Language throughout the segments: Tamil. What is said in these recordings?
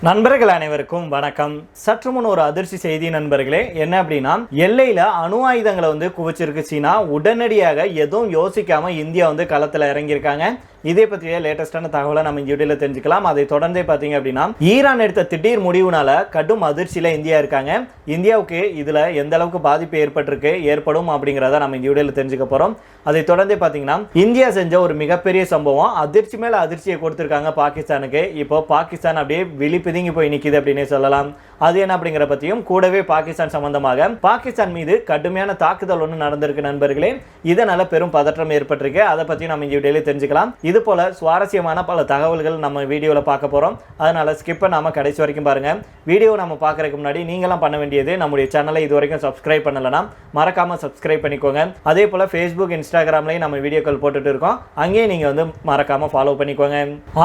நண்பர்கள் அனைவருக்கும் வணக்கம். சற்று முன் ஒரு அதிர்ச்சி செய்தி நண்பர்களே. என்ன அப்படின்னா எல்லையில அணு ஆயுதங்களை வந்து குவிச்சிருக்கு சீனா. உடனடியாக எதுவும் யோசிக்காம இந்தியா வந்து களத்தில் இறங்கியிருக்காங்க. இதே பற்றிய லேட்டஸ்டான தகவலை நம்ம இந்த வீடியோல தெரிஞ்சுக்கலாம். அதை தொடர்ந்தே பார்த்தீங்க அப்படின்னா ஈரான் எடுத்த திடீர் முடிவுனால கடும் அதிர்ச்சியில் இந்தியா இருக்காங்க. இந்தியாவுக்கு இதில் எந்த அளவுக்கு பாதிப்பு ஏற்பட்டிருக்கு ஏற்படும் அப்படிங்கிறத நம்ம இந்த வீடியோல தெரிஞ்சுக்க போகிறோம் அதை தொடர்ந்தே பார்த்தீங்கன்னா இந்தியா செஞ்ச ஒரு மிகப்பெரிய சம்பவம் அதிர்ச்சி மேலே அதிர்ச்சியை கொடுத்துருக்காங்க பாகிஸ்தானுக்கு. இப்போ பாகிஸ்தான் அப்படியே விழி பிதுங்கி போய் நிற்கிது அப்படின்னே சொல்லலாம். அது என்ன அப்படிங்கிற பற்றியும் கூடவே பாகிஸ்தான் சம்பந்தமாக பாகிஸ்தான் மீது கடுமையான தாக்குதல் ஒன்று நடந்திருக்கு நண்பர்களே. இதனால பெரும் பதற்றம் ஏற்பட்டிருக்கு. அதை பற்றி நம்ம இங்கே வீடியோல தெரிஞ்சுக்கலாம். இது போல சுவாரஸ்யமான பல தகவல்கள் நம்ம வீடியோவில் பார்க்க போகிறோம் அதனால ஸ்கிப் பண்ணாமல் கடைசி வரைக்கும் பாருங்க. வீடியோ நம்ம பார்க்கறதுக்கு முன்னாடி நீங்களாம் பண்ண வேண்டியது நம்முடைய சேனலை இது வரைக்கும் சப்ஸ்கிரைப் பண்ணலனா மறக்காம சப்ஸ்கிரைப் பண்ணிக்கோங்க. அதே போல ஃபேஸ்புக் இன்ஸ்டாகிராம்லையும் நம்ம வீடியோக்கள் போட்டுட்டு இருக்கோம். அங்கேயும் நீங்கள் வந்து மறக்காம ஃபாலோ பண்ணிக்கோங்க.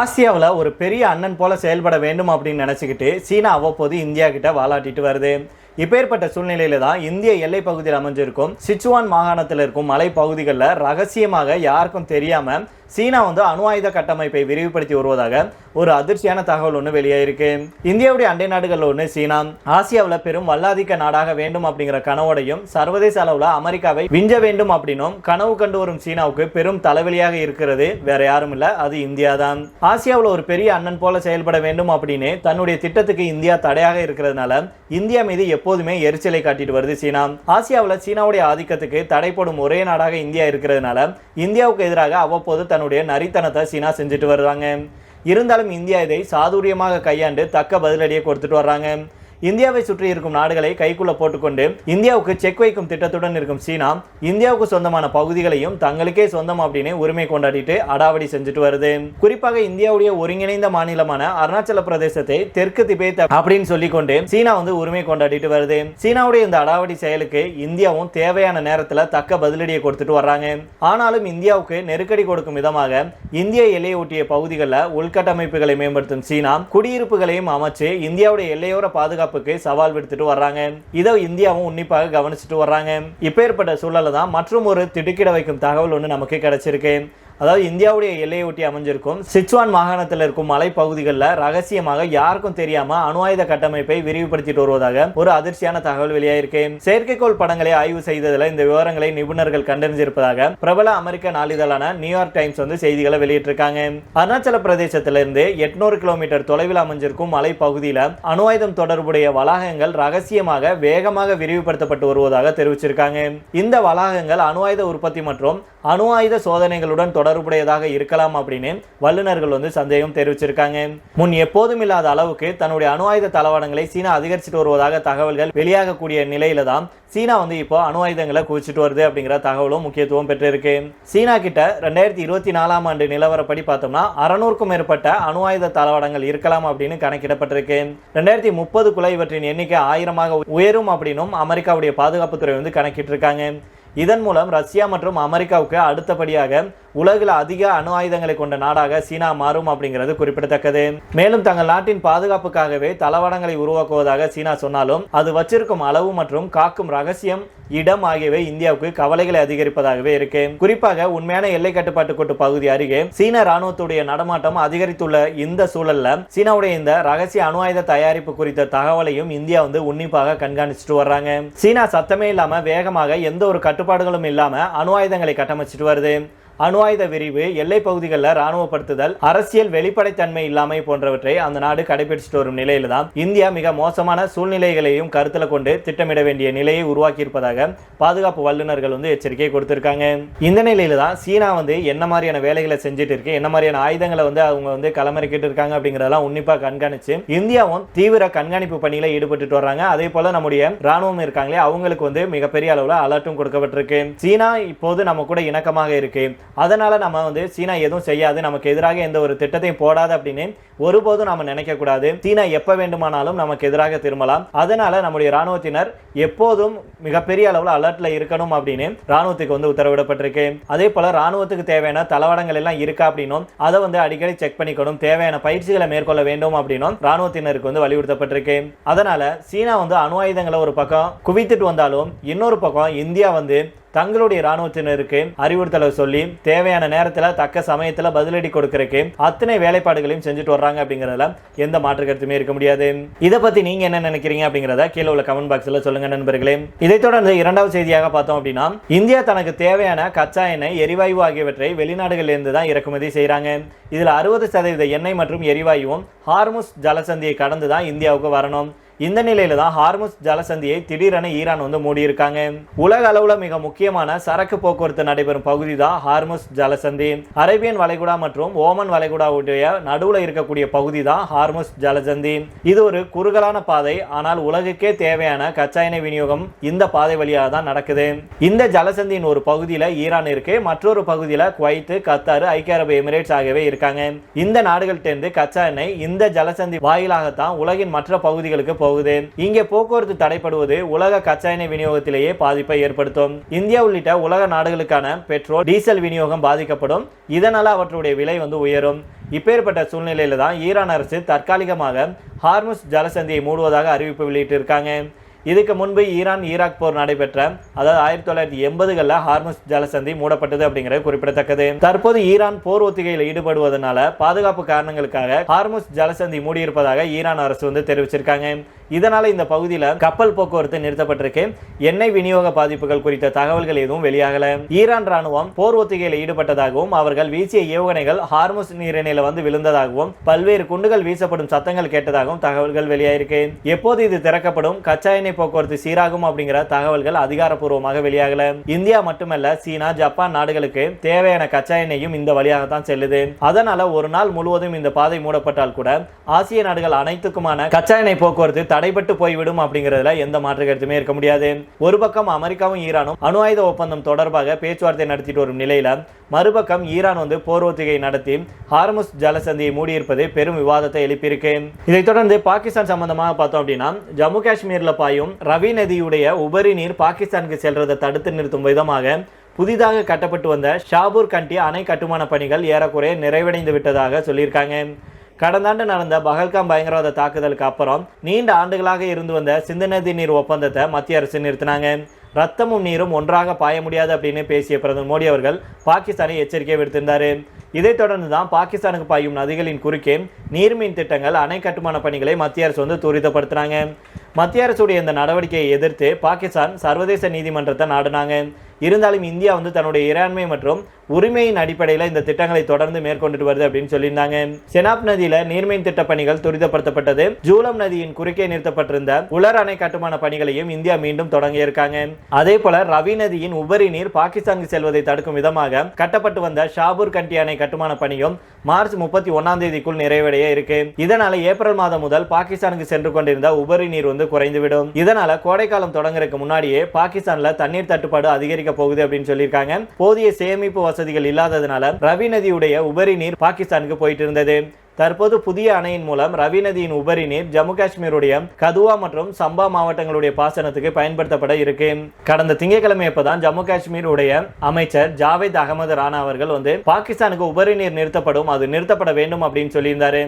ஆசியாவில் ஒரு பெரிய அண்ணன் போல செயல்பட வேண்டும் அப்படின்னு நினச்சிக்கிட்டு சீனா அவ்வப்போது இந்தியா கிட்ட வாலாட்டிட்டு வருது. இப்பேற்பட்ட சூழ்நிலையில தான் இந்திய எல்லை பகுதியில் அமைஞ்சிருக்கும் சிச்சுவான் மாகாணத்தில் இருக்கும் மலைப்பகுதிகளில் ரகசியமாக யாருக்கும் தெரியாம சீனா வந்து அணு ஆயுத கட்டமைப்பை விரிவுபடுத்தி வருவதாக ஒரு அதிர்ச்சியான தகவல் ஒன்று வெளியாயிருக்கு. இந்தியாவுடைய அண்டை நாடுகள் ஒன்று சீனா. ஆசியாவில் பெரும் வல்லாதிக்க நாடாக வேண்டும் அப்படிங்கிற கனவோடையும் சர்வதேச அளவில் அமெரிக்காவை விஞ்ச வேண்டும் அப்படின்னும் கனவு கண்டு வரும் சீனாவுக்கு பெரும் தலைவலியாக இருக்கிறது. வேற யாரும் இல்லை அது இந்தியா தான் ஆசியாவில் ஒரு பெரிய அண்ணன் போல செயல்பட வேண்டும் அப்படின்னு தன்னுடைய திட்டத்துக்கு இந்தியா தடையாக இருக்கிறதுனால இந்தியா மீது எப்போதுமே எரிச்சலை காட்டிட்டு வருது சீனா. ஆசியாவில் சீனாவுடைய ஆதிக்கத்துக்கு தடை போடும் ஒரே நாடாக இந்தியா இருக்கிறதுனால இந்தியாவுக்கு எதிராக அவ்வப்போது தன்னுடைய நரித்தனத்தை சீனா செஞ்சுட்டு வருவாங்க. இருந்தாலும் இந்தியா இதை சாதுரியமாக கையாண்டு தக்க பதிலடியை கொடுத்துட்டு வர்றாங்க. இந்தியாவை சுற்றி இருக்கும் நாடுகளை கைக்குள்ள போட்டுக்கொண்டு இந்தியாவுக்கு செக் வைக்கும் திட்டத்துடன் இருக்கும் சீனா இந்தியாவுக்கு சொந்தமான பகுதிகளையும் தங்களுக்கே சொந்தம் அப்படின்னு உரிமை கொண்டாடிட்டு அடாவடி செஞ்சுட்டு வருது. குறிப்பாக இந்தியாவுடைய ஒருங்கிணைந்த மாநிலமான அருணாச்சல பிரதேசத்தை தெற்கு திபேத் அப்படின்னு சொல்லிக்கொண்டு சீனா வந்து உரிமை கொண்டாடிட்டு வருது. சீனாவுடைய இந்த அடாவடி செயலுக்கு இந்தியாவும் தேவையான நேரத்தில் தக்க பதிலடியை கொடுத்துட்டு வர்றாங்க. ஆனாலும் இந்தியாவுக்கு நெருக்கடி கொடுக்கும் விதமாக இந்திய எல்லையை ஒட்டிய பகுதிகளில் உள்கட்டமைப்புகளை மேம்படுத்தும் சீனா குடியிருப்புகளையும் அமைச்சு இந்தியாவுடைய எல்லையோர பாதுகாப்பு பாதுகாப்புக்கு சவால் விடுத்துட்டு வர்றாங்க. இதை இந்தியாவும் உன்னிப்பாக கவனிச்சுட்டு வர்றாங்க. இப்பேற்பட்ட சூழல்ல தான் மற்றும் ஒரு திடுக்கிட வைக்கும் தகவல் ஒன்று நமக்கு கிடைச்சிருக்கு. அதாவது இந்தியாவுடைய எல்லையை ஒட்டி அமைஞ்சிருக்கும் சிச்சுவான் மாகாணத்தில் இருக்கும் மலைப்பகுதிகளில் ரகசியமாக யாருக்கும் தெரியாம அணு ஆயுத கட்டமைப்பை விரிவுபடுத்திட்டு வருவதாக ஒரு அதிர்ச்சியான தகவல் வெளியாயிருக்கு. செயற்கைக்கோள் படங்களை ஆய்வு செய்ததில் இந்த விவரங்களை நிபுணர்கள் கண்டறிஞ்சிருப்பதாக பிரபல அமெரிக்க நாளிதழான நியூயார்க் டைம்ஸ் வந்து செய்திகளை வெளியிட்டிருக்காங்க. அருணாச்சல பிரதேசத்திலிருந்து எட்நூறு கிலோமீட்டர் தொலைவில் அமைஞ்சிருக்கும் மலைப்பகுதியில் அணு ஆயுதம் தொடர்புடைய வளாகங்கள் ரகசியமாக வேகமாக விரிவுபடுத்தப்பட்டு வருவதாக தெரிவிச்சிருக்காங்க. இந்த வளாகங்கள் அணு ஆயுத உற்பத்தி மற்றும் அணு ஆயுத சோதனைகளுடன் தொடர்புடையதாக இருக்கலாம் அப்படின்னு வல்லுநர்கள் வந்து சந்தேகம் தெரிவிச்சிருக்காங்க. முன் எப்போதும் இல்லாத அளவுக்கு தன்னுடைய அணு ஆயுத தளவாடங்களை சீனா அதிகரிச்சுட்டு வருவதாக தகவல்கள் வெளியாகக்கூடிய நிலையில தான் சீனா வந்து இப்போ அணு ஆயுதங்களை குவிச்சிட்டு வருது அப்படிங்கிற தகவலும் முக்கியத்துவம் பெற்றிருக்கு. சீனா கிட்ட ரெண்டாயிரத்தி இருபத்தி நாலாம் ஆண்டு நிலவரப்படி பார்த்தோம்னா அறநூறுக்கும் மேற்பட்ட அணு ஆயுத தளவாடங்கள் இருக்கலாம் அப்படின்னு கணக்கிடப்பட்டிருக்கு. ரெண்டாயிரத்தி முப்பதுக்குள்ள இவற்றின் எண்ணிக்கை ஆயிரமாக உயரும் அப்படின்னும் அமெரிக்காவுடைய பாதுகாப்புத்துறை வந்து கணக்கிட்டு இருக்காங்க இதன் மூலம் ரஷ்யா மற்றும் அமெரிக்காவுக்கு அடுத்தபடியாக உலகில் அதிக அணு ஆயுதங்களை கொண்ட நாடாக சீனா மாறும் அப்படிங்கிறது குறிப்பிடத்தக்கது. மேலும் தங்கள் நாட்டின் பாதுகாப்புக்காகவே தளவாடங்களை உருவாக்குவதாக சீனா சொன்னாலும் அது வச்சிருக்கும் அளவு மற்றும் காக்கும் ரகசியம் இடம் ஆகியவை இந்தியாவுக்கு கவலைகளை அதிகரிப்பதாகவே இருக்கு. குறிப்பாக உண்மையான எல்லை கட்டுப்பாட்டு கோட்டு பகுதி அருகே சீன ராணுவத்துடைய நடமாட்டம் அதிகரித்துள்ள இந்த சூழல்ல சீனாவுடைய இந்த ரகசிய அணு ஆயுத தயாரிப்பு குறித்த தகவலையும் இந்தியா வந்து உன்னிப்பாக கண்காணிச்சுட்டு வர்றாங்க. சீனா சத்தமே இல்லாம வேகமாக எந்த ஒரு கட்டுப்பாடுகளும் இல்லாம அணு ஆயுதங்களை கட்டமைச்சிட்டு வருது. அணு ஆயுத விரிவு எல்லை பகுதிகளில் ராணுவப்படுத்துதல் அரசியல் வெளிப்படைத்தன்மை இல்லாமை போன்றவற்றை அந்த நாடு கடைபிடிச்சிட்டு வரும் நிலையில தான் இந்தியா மிக மோசமான சூழ்நிலைகளையும் கருத்தில் கொண்டு திட்டமிட வேண்டிய நிலையை உருவாக்கி இருப்பதாக பாதுகாப்பு வல்லுநர்கள் வந்து எச்சரிக்கை கொடுத்திருக்காங்க. இந்த நிலையில தான் சீனா வந்து என்ன மாதிரியான வேலைகளை செஞ்சுட்டு இருக்கு என்ன மாதிரியான ஆயுதங்களை வந்து அவங்க வந்து களமிறக்கிட்டு இருக்காங்க அப்படிங்கறதெல்லாம் உன்னிப்பாக கண்காணிச்சு இந்தியாவும் தீவிர கண்காணிப்பு பணியில ஈடுபட்டு வர்றாங்க. அதே போல நம்முடைய ராணுவம் இருக்காங்களே அவங்களுக்கு வந்து மிகப்பெரிய அளவில் அலர்ட்டும் கொடுக்கப்பட்டிருக்கு. சீனா இப்போது நம்ம கூட இணக்கமாக இருக்கு. அதனால் நம்ம வந்து சீனா எதுவும் செய்யாது. நமக்கு எதிராக எந்த ஒரு திட்டத்தையும் போடாது அப்படின்னு ஒருபோதும் நம்ம நினைக்க கூடாது. சீனா எப்ப வேண்டுமானாலும் நமக்கு எதிராக திரும்பலாம். அதனால நம்முடைய ராணுவத்தினர் எப்போதும் மிகப்பெரிய அளவில் அலர்ட்ல இருக்கணும் அப்படின்னு ராணுவத்துக்கு வந்து உத்தரவிடப்பட்டிருக்கு. அதே போல ராணுவத்துக்கு தேவையான தளவாடங்கள் எல்லாம் இருக்கா அப்படின்னும் அதை வந்து அடிக்கடி செக் பண்ணிக்கணும். தேவையான பயிற்சிகளை மேற்கொள்ள வேண்டும் அப்படின்னும் ராணுவத்தினருக்கு வந்து வலியுறுத்தப்பட்டிருக்கு. அதனால சீனா வந்து அணு ஆயுதங்களை ஒரு பக்கம் குவித்துட்டு வந்தாலும் இன்னொரு பக்கம் இந்தியா வந்து தங்களுடைய ராணுவத்தினருக்கு அறிவுறுத்தலை சொல்லி தேவையான நேரத்தில் தக்க சமயத்தில் பதிலடி கொடுக்கறதுக்கு அத்தனை வேலைப்பாடுகளையும் செஞ்சுட்டு வர்றாங்க. பண்றாங்க அப்படிங்கிறதுல எந்த மாற்று கருத்துமே இருக்க முடியாது. இதை பத்தி நீங்க என்ன நினைக்கிறீங்க அப்படிங்கிறத கீழே உள்ள கமெண்ட் பாக்ஸ்ல சொல்லுங்க நண்பர்களே. இதைத் தொடர்ந்து இரண்டாவது செய்தியாக பார்த்தோம் அப்படின்னா இந்தியா தனக்கு தேவையான கச்சா எண்ணெய் எரிவாயு ஆகியவற்றை வெளிநாடுகளில் இருந்து தான் இறக்குமதி செய்றாங்க. இதுல அறுபது சதவீத எண்ணெய் மற்றும் எரிவாயுவும் ஹார்முஸ் ஜலசந்தியை கடந்து தான் இந்தியாவுக்கு வரணும். இந்த நிலையில தான் ஹார்முஸ் ஜலசந்தியை திடீரென ஈரான் வந்து மூடியிருக்காங்க. உலக அளவுல மிக முக்கியமான சரக்கு போக்குவரத்து நடைபெறும் பகுதி தான் ஹார்முஸ் ஜலசந்தி. அரேபியன் வளைகுடா மற்றும் ஓமன் வளைகுடாவுடைய நடுவுல இருக்கக்கூடிய பகுதி தான் ஹார்முஸ் ஜலசந்தி. இது ஒரு குறுகலான பாதை ஆனால் உலகுக்கே தேவையான கச்சா எண்ணெய் விநியோகம் இந்த பாதை வழியாக தான் நடக்குது. இந்த ஜலசந்தியின் ஒரு பகுதியில ஈரான் இருக்கு மற்றொரு பகுதியில குவைத்து கத்தார் ஐக்கிய அரபு எமிரேட்ஸ் ஆகியவை இருக்காங்க. இந்த நாடுகள்கிட்ட கச்சா எண்ணெய் இந்த ஜலசந்தி வாயிலாகத்தான் உலகின் மற்ற பகுதிகளுக்கு போகுது இங்கே போக்குவரத்து தடைப்படுவது உலக கச்சா எண்ணெய் விநியோகத்திலேயே பாதிப்பை ஏற்படுத்தும். இந்தியா உள்ளிட்ட உலக நாடுகளுக்கான பெட்ரோல் டீசல் விநியோகம் பாதிக்கப்படும். இதனால் அவற்றுடைய விலை வந்து உயரும். இப்பேற்பட்ட சூழ்நிலையில் தான் ஈரான் அரசு தற்காலிகமாக ஹார்முஸ் ஜலசந்தியை மூடுவதாக அறிவிப்பு வெளியிட்டிருக்காங்க. இதுக்கு முன்பு ஈரான் ஈராக் போர் நடைபெற்ற அதாவது ஆயிரத்தி தொள்ளாயிரத்தி எண்பதுகளில் ஹார்மஸ் ஜலசந்தி மூடப்பட்டது அப்படிங்கிறது குறிப்பிடத்தக்கது. தற்போது ஈரான் போர் ஒத்திகையில் ஈடுபடுவதனால பாதுகாப்பு காரணங்களுக்காக ஹார்மஸ் ஜலசந்தி மூடியிருப்பதாக ஈரான் அரசு வந்து தெரிவிச்சிருக்காங்க. இதனால இந்த பகுதியில் கப்பல் போக்குவரத்து நிறுத்தப்பட்டிருக்கு. எண்ணெய் விநியோக பாதிப்புகள் குறித்த தகவல்கள் எதுவும் வெளியாகல. ஈரான் ராணுவம் போர் ஒத்திகையில் ஈடுபட்டதாகவும் அவர்கள் வீசிய ஏவுகணைகள் ஹார்மஸ் நீரிணையில வந்து விழுந்ததாகவும் பல்வேறு குண்டுகள் வீசப்படும் சத்தங்கள் கேட்டதாகவும் தகவல்கள் வெளியாயிருக்கு. எப்போது இது திறக்கப்படும்? கச்சா எண்ணெய் போக்குவரத்து சீராகும் அப்படிங்கிற தகவல்கள் அதிகாரப்பூர்வமாக வெளியாகல. இந்தியா மட்டுமல்ல சீனா ஜப்பான் நாடுகளுக்கு தேவையான கச்சா எண்ணெயும் இந்த வழியாக தான் செல்லுது. அதனால ஒரு நாள் முழுவதும் இந்த பாதை மூடப்பட்டால் கூட ஆசிய நாடுகள் அனைத்துக்குமான கச்சா எண்ணெய் போக்குவரத்து தடைபட்டு போய்விடும் அப்படிங்கிறதுல எந்த மாற்று கருத்துமே இருக்க முடியாது. ஒரு பக்கம் அமெரிக்காவும் ஈரானும் அணு ஆயுத ஒப்பந்தம் தொடர்பாக பேச்சுவார்த்தை நடத்திட்டு வரும் நிலையில மறுபக்கம் ஈரான் வந்து போர் ஒத்திகை நடத்தி ஹார்முஸ் ஜலசந்தியை மூடியிருப்பது பெரும் விவாதத்தை எழுப்பியிருக்கு. இதைத் தொடர்ந்து பாகிஸ்தான் சம்பந்தமாக பார்த்தோம் அப்படின்னா ஜம்மு காஷ்மீரில் பாயும் ரவி நதியுடைய உபரி நீர் பாகிஸ்தானுக்கு செல்றதை தடுத்து நிறுத்தும் விதமாக புதிதாக கட்டப்பட்டு வந்த ஷாபூர் கண்டி அணை கட்டுமான பணிகள் ஏறக்குறைய நிறைவடைந்து விட்டதாக சொல்லியிருக்காங்க. கடந்த ஆண்டு நடந்த பகல்காம் பயங்கரவாத தாக்குதலுக்கு அப்புறம் நீண்ட ஆண்டுகளாக இருந்து வந்த சிந்து நதி நீர் ஒப்பந்தத்தை மத்திய அரசு நிறுத்தினாங்க. ரத்தமும் நீரும் ஒன்றாக பாய முடியாது அப்படின்னு பேசிய பிரதமர் மோடி அவர்கள் பாகிஸ்தானை எச்சரிக்கை விடுத்திருந்தார். இதைத் தொடர்ந்து தான் பாகிஸ்தானுக்கு பாயும் நதிகளின் குறுக்கே நீர்மின் திட்டங்கள் அணை கட்டுமான பணிகளை மத்திய அரசு வந்து துரிதப்படுத்தினாங்க மத்திய அரசுடைய இந்த நடவடிக்கையை எதிர்த்து பாகிஸ்தான் சர்வதேச நீதிமன்றத்தை நாடினாங்க. இருந்தாலும் இந்தியா வந்து தன்னுடைய இறையாண்மை மற்றும் உரிமையின் அடிப்படையில் இந்த திட்டங்களை தொடர்ந்து மேற்கொண்டுட்டு வருது அப்படின்னு சொல்லியிருந்தாங்க. செனாப் நதியில நீர்மின் திட்ட பணிகள் துரிதப்படுத்தப்பட்டது. ஜூலம் நதியின் குறுக்கே நிறுத்தப்பட்டிருந்த உலர் அணை கட்டுமான பணிகளையும் இந்தியா மீண்டும் தொடங்கி இருக்காங்க. அதே போல ரவி நதியின் உபரி நீர் பாகிஸ்தானுக்கு செல்வதை தடுக்கும் விதமாக கட்டப்பட்டு வந்த ஷாபூர் கண்டி அணை கட்டுமான பணியும் மார்ச் முப்பத்தி ஒன்னாம் தேதிக்குள் நிறைவடைய இருக்கு. இதனால ஏப்ரல் மாதம் முதல் பாகிஸ்தானுக்கு சென்று கொண்டிருந்த உபரி நீர் வந்து குறைந்துவிடும். இதனால கோடைக்காலம் தொடங்குறதுக்கு முன்னாடியே பாகிஸ்தான்ல தண்ணீர் தட்டுப்பாடு அதிகரிக்க போகுது அப்படின்னு சொல்லியிருக்காங்க. போதிய சேமிப்பு வசதிகள் இல்லாததுனால ரவி நதியுடைய உபரி நீர் பாகிஸ்தானுக்கு போயிட்டு இருந்தது. தற்போது புதிய அணையின் மூலம் ரவி நதியின் உபரி நீர் ஜம்மு காஷ்மீருடைய கதுவா மற்றும் சம்பா மாவட்டங்களுடைய பாசனத்துக்கு பயன்படுத்தப்பட இருக்கு. கடந்த திங்கட்கிழமை அப்பதான் ஜம்மு காஷ்மீருடைய அமைச்சர் ஜாவேத் அகமது ராணா அவர்கள் வந்து பாகிஸ்தானுக்கு உபரி நீர் நிறுத்தப்படும் அது நிறுத்தப்பட வேண்டும் அப்படின்னு சொல்லியிருந்தாரு.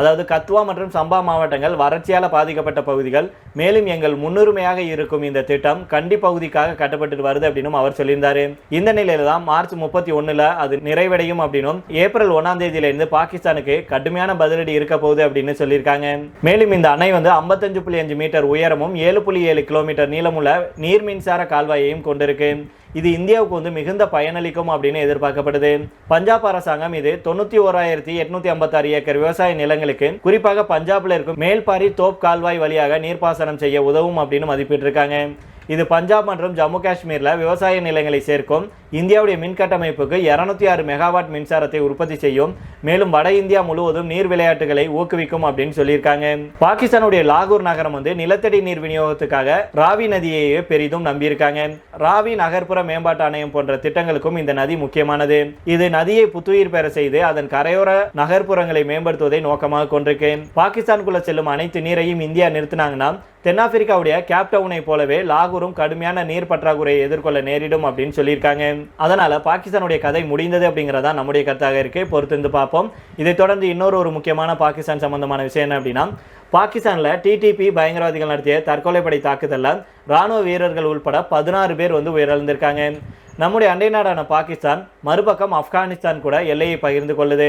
அதாவது கத்வா மற்றும் சம்பா மாவட்டங்கள் வறட்சியால் பாதிக்கப்பட்ட பகுதிகள். மேலும் எங்கள் முன்னுரிமையாக இருக்கும் இந்த திட்டம் கண்டி பகுதிக்காக கட்டப்பட்டு வருது அப்படின்னும் அவர் சொல்லியிருந்தார். இந்த நிலையில தான் மார்ச் முப்பத்தி ஒன்றில் அது நிறைவடையும் அப்படின்னும் ஏப்ரல் ஒன்றாம் தேதியிலிருந்து பாகிஸ்தானுக்கு கடுமையான பதிலடி இருக்க போகுது அப்படின்னு சொல்லியிருக்காங்க. மேலும் இந்த அணை வந்து ஐம்பத்தஞ்சு புள்ளி அஞ்சு மீட்டர் உயரமும் ஏழு புள்ளி ஏழு கிலோமீட்டர் நீளமுள்ள நீர் மின்சார கால்வாயையும் கொண்டிருக்கு. இது இந்தியாவுக்கு வந்து மிகுந்த பயனளிக்கும் அப்படின்னு எதிர்பார்க்கப்படுது. பஞ்சாப் அரசாங்கம் இது தொண்ணூத்தி ஓராயிரத்தி எட்நூத்தி ஐம்பத்தாறு ஏக்கர் விவசாய நிலங்களுக்கு குறிப்பாக பஞ்சாப்ல இருக்கும் மேல்பாரி தோப் கால்வாய் வழியாக நீர்ப்பாசனம் செய்ய உதவும் அப்படின்னு மதிப்பிட்டிருக்காங்க. இது பஞ்சாப் மற்றும் ஜம்மு காஷ்மீரில் விவசாய நிலங்களை சேர்க்கும் இந்தியாவுடைய மின் கட்டமைப்புக்கு இரநூத்தி ஆறு மெகாவாட் மின்சாரத்தை உற்பத்தி செய்யும். மேலும் வட இந்தியா முழுவதும் நீர் விளையாட்டுகளை ஊக்குவிக்கும் அப்படின்னு சொல்லியிருக்காங்க. பாகிஸ்தானுடைய லாகூர் நகரம் வந்து நிலத்தடி நீர் விநியோகத்துக்காக ராவி நதியையே பெரிதும் நம்பியிருக்காங்க. ராவி நகர்ப்புற மேம்பாட்டு ஆணையம் போன்ற திட்டங்களுக்கும் இந்த நதி முக்கியமானது. இது நதியை புத்துயிர் பெற செய்து அதன் கரையோர நகர்ப்புறங்களை மேம்படுத்துவதை நோக்கமாக கொண்டிருக்கு. பாகிஸ்தானுக்குள்ள செல்லும் அனைத்து நீரையும் இந்தியா நிறுத்தினாங்கன்னா தென்னாப்பிரிக்காவுடைய கேப்டவுனை போலவே லாகூரும் கடுமையான நீர் பற்றாக்குறையை எதிர்கொள்ள நேரிடும் அப்படின்னு சொல்லியிருக்காங்க. அதனால் பாகிஸ்தானுடைய கதை முடிந்தது அப்படிங்கிறதா நம்முடைய கருத்தாக இருக்கு. பொறுத்திருந்து பார்ப்போம். இதைத் தொடர்ந்து இன்னொரு ஒரு முக்கியமான பாகிஸ்தான் சம்பந்தமான விஷயம் என்ன அப்படின்னா பாகிஸ்தானில் டிடிபி பயங்கரவாதிகள் நடத்திய தற்கொலைப்படை தாக்குதலில் ராணுவ வீரர்கள் உள்பட பதினாறு பேர் வந்து உயிரிழந்திருக்காங்க. நம்முடைய அண்டை நாடான பாகிஸ்தான் மறுபக்கம் ஆப்கானிஸ்தான் கூட எல்லையை பகிர்ந்து கொள்ளுது.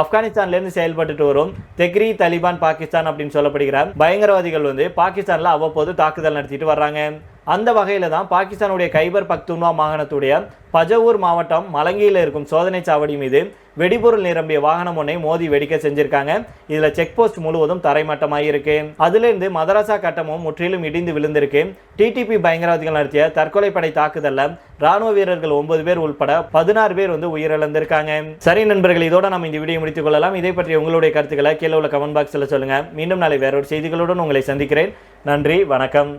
ஆப்கானிஸ்தான்லேருந்து செயல்பட்டுட்டு வரும் தெக்ரி தலிபான் பாகிஸ்தான் அப்படின்னு சொல்லப்படுகிற பயங்கரவாதிகள் வந்து பாகிஸ்தானில் அவ்வப்போது தாக்குதல் நடத்திட்டு வர்றாங்க. அந்த வகையில் தான் பாகிஸ்தானுடைய கைபர் பக்துன்வா மாகாணத்துடைய பஜவூர் மாவட்டம் மலங்கியில் இருக்கும் சோதனை சாவடி மீது வெடிபொருள் நிரம்பிய வாகனம் ஒன்றை மோதி வெடிக்க செஞ்சிருக்காங்க. இதில் செக் போஸ்ட் முழுவதும் தரைமட்டமாக இருக்கு. அதுல மதராசா கட்டமும் முற்றிலும் இடிந்து விழுந்திருக்கு. டிடிபி பயங்கரவாதிகள் நடத்திய தற்கொலை படை தாக்குதலில் ராணுவ வீரர்கள் ஒன்பது பேர் உள்பட பதினாறு பேர் வந்து உயிரிழந்திருக்காங்க. சரி நண்பர்கள் இதோட நம்ம இந்த வீடியோ முடித்துக் கொள்ளலாம். இதை பற்றி உங்களுடைய கருத்துக்களை கீழே உள்ள கமெண்ட் பாக்ஸில் சொல்லுங்க. மீண்டும் நாளை வேறொரு செய்திகளுடன் உங்களை சந்திக்கிறேன். நன்றி வணக்கம்.